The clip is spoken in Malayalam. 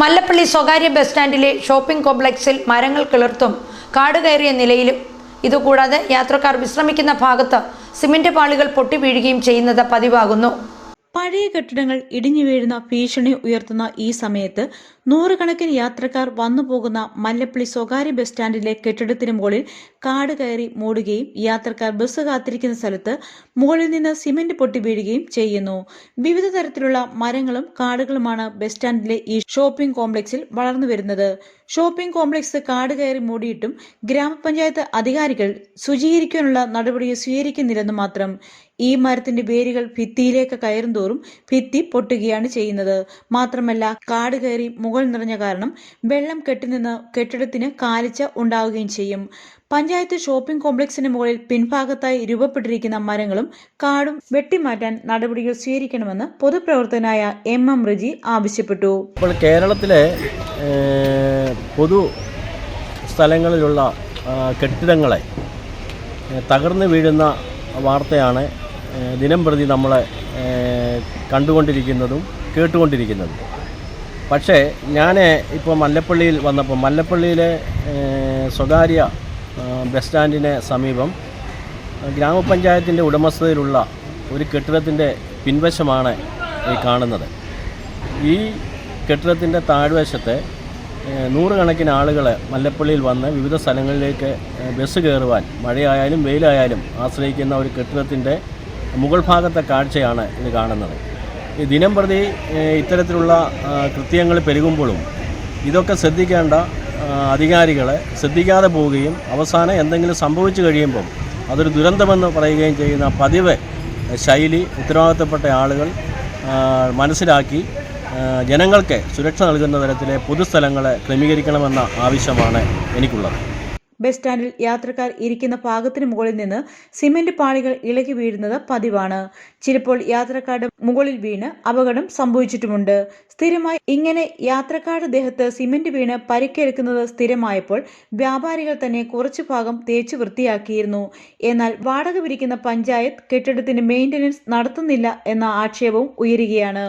മല്ലപ്പള്ളി സ്വകാര്യ ബസ് സ്റ്റാൻഡിലെ ഷോപ്പിംഗ് കോംപ്ലക്സിൽ മരങ്ങൾ കിളിർത്തും കാട് കയറിയ നിലയിലും. ഇതുകൂടാതെ യാത്രക്കാർ വിശ്രമിക്കുന്ന ഭാഗത്ത് സിമന്റ് പാളികൾ പൊട്ടി വീഴുകയും ചെയ്യുന്നത് പതിവാകുന്നു. പഴയ കെട്ടിടങ്ങൾ ഇടിഞ്ഞു വീഴുന്ന ഭീഷണി ഉയർത്തുന്ന ഈ സമയത്ത് നൂറുകണക്കിന് യാത്രക്കാർ വന്നു പോകുന്ന മല്ലപ്പള്ളി സ്വകാര്യ ബസ് സ്റ്റാൻഡിലെ കെട്ടിടത്തിന് മുകളിൽ കാട് കയറി മൂടുകയും യാത്രക്കാർ ബസ് കാത്തിരിക്കുന്ന സ്ഥലത്ത് മുകളിൽ നിന്ന് സിമന്റ് പൊട്ടി വീഴുകയും ചെയ്യുന്നു. വിവിധ തരത്തിലുള്ള മരങ്ങളും കാടുകളുമാണ് ബസ് സ്റ്റാൻഡിലെ ഈ ഷോപ്പിംഗ് കോംപ്ലക്സിൽ വളർന്നു വരുന്നത് ഷോപ്പിംഗ് കോംപ്ലക്സ് കാട് കയറി മൂടിയിട്ടും ഗ്രാമപഞ്ചായത്ത് അധികാരികൾ ശുചീകരിക്കാനുള്ള നടപടി സ്വീകരിക്കുന്നില്ലെന്ന് മാത്രം ഈ മരത്തിന്റെ വേരുകൾ ഭിത്തിയിലേക്ക് കയറും തോറും ഭിത്തി പൊട്ടുകയാണ് ചെയ്യുന്നത്. മാത്രമല്ല കാട് കയറി മുകൾ നിറഞ്ഞ കാരണം വെള്ളം കെട്ടിനിന്ന് കെട്ടിടത്തിന് കാലിച്ച ഉണ്ടാവുകയും ചെയ്യും. പഞ്ചായത്ത് ഷോപ്പിംഗ് കോംപ്ലക്സിന് മുകളിൽ പിൻഭാഗത്തായി രൂപപ്പെട്ടിരിക്കുന്ന മരങ്ങളും കാടും വെട്ടിമാറ്റാൻ നടപടികൾ സ്വീകരിക്കണമെന്ന് പൊതുപ്രവർത്തകനായ എം എം റിജി ആവശ്യപ്പെട്ടു. ഇപ്പോൾ കേരളത്തിലെ പൊതു സ്ഥലങ്ങളിലുള്ള കെട്ടിടങ്ങളെ തകർന്നു വീഴുന്ന വാർത്തയാണ് ദിനം പ്രതി നമ്മളെ കണ്ടുകൊണ്ടിരിക്കുന്നതും കേട്ടുകൊണ്ടിരിക്കുന്നതും. പക്ഷേ ഞാൻ ഇപ്പോൾ മല്ലപ്പള്ളിയിൽ വന്നപ്പോൾ മല്ലപ്പള്ളിയിലെ സ്വകാര്യ ബസ് സ്റ്റാൻഡിന് സമീപം ഗ്രാമപഞ്ചായത്തിന്റെ ഉടമസ്ഥതയിലുള്ള ഒരു കെട്ടിടത്തിന്റെ പിൻവശമാണ് ഈ കാണുന്നത്. ഈ കെട്ടിടത്തിന്റെ താഴ്വശത്തെ നൂറുകണക്കിന് ആളുകൾ മല്ലപ്പള്ളിയിൽ വന്ന് വിവിധ സ്ഥലങ്ങളിലേക്ക് ബസ് കയറുവാൻ മഴയായാലും വെയിലായാലും ആശ്രയിക്കുന്ന ഒരു കെട്ടിടത്തിന്റെ മുകൾ ഭാഗത്തെ കാഴ്ചയാണ് ഇത് കാണുന്നത്. ഈ ദിനം പ്രതി ഇത്തരത്തിലുള്ള കൃത്യങ്ങൾ പെരുകുമ്പോഴും ഇതൊക്കെ ശ്രദ്ധിക്കേണ്ട അധികാരികൾ ശ്രദ്ധിക്കാതെ പോവുകയും അവസാനം എന്തെങ്കിലും സംഭവിച്ചു കഴിയുമ്പം അതൊരു ദുരന്തമെന്ന് പറയുകയും ചെയ്യുന്ന പതിവ് ശൈലി ഉത്തരവാദിത്തപ്പെട്ട ആളുകൾ മനസ്സിലാക്കി ജനങ്ങൾക്ക് സുരക്ഷ നൽകുന്ന തരത്തിലെ പൊതുസ്ഥലങ്ങളെ ക്രമീകരിക്കണമെന്ന ആവശ്യമാണ് എനിക്കുള്ളത്. ബസ് സ്റ്റാൻഡിൽ യാത്രക്കാർ ഇരിക്കുന്ന ഭാഗത്തിന് മുകളിൽ നിന്ന് സിമന്റ് പാളികൾ ഇളകി വീഴുന്നത് പതിവാണ്. ചിലപ്പോൾ യാത്രക്കാരുടെ മുകളിൽ വീണ് അപകടം സംഭവിച്ചിട്ടുമുണ്ട്. സ്ഥിരമായി ഇങ്ങനെ യാത്രക്കാരുടെ ദേഹത്ത് സിമന്റ് വീണ് പരിക്കേൽക്കുന്നത് സ്ഥിരമായപ്പോൾ വ്യാപാരികൾ തന്നെ കുറച്ചു ഭാഗം തേച്ചു വൃത്തിയാക്കിയിരുന്നു. എന്നാൽ വാടക പിരിക്കുന്ന പഞ്ചായത്ത് കെട്ടിടത്തിന്റെ മെയിന്റനൻസ് നടത്തുന്നില്ല എന്ന ആക്ഷേപവും ഉയരുകയാണ്.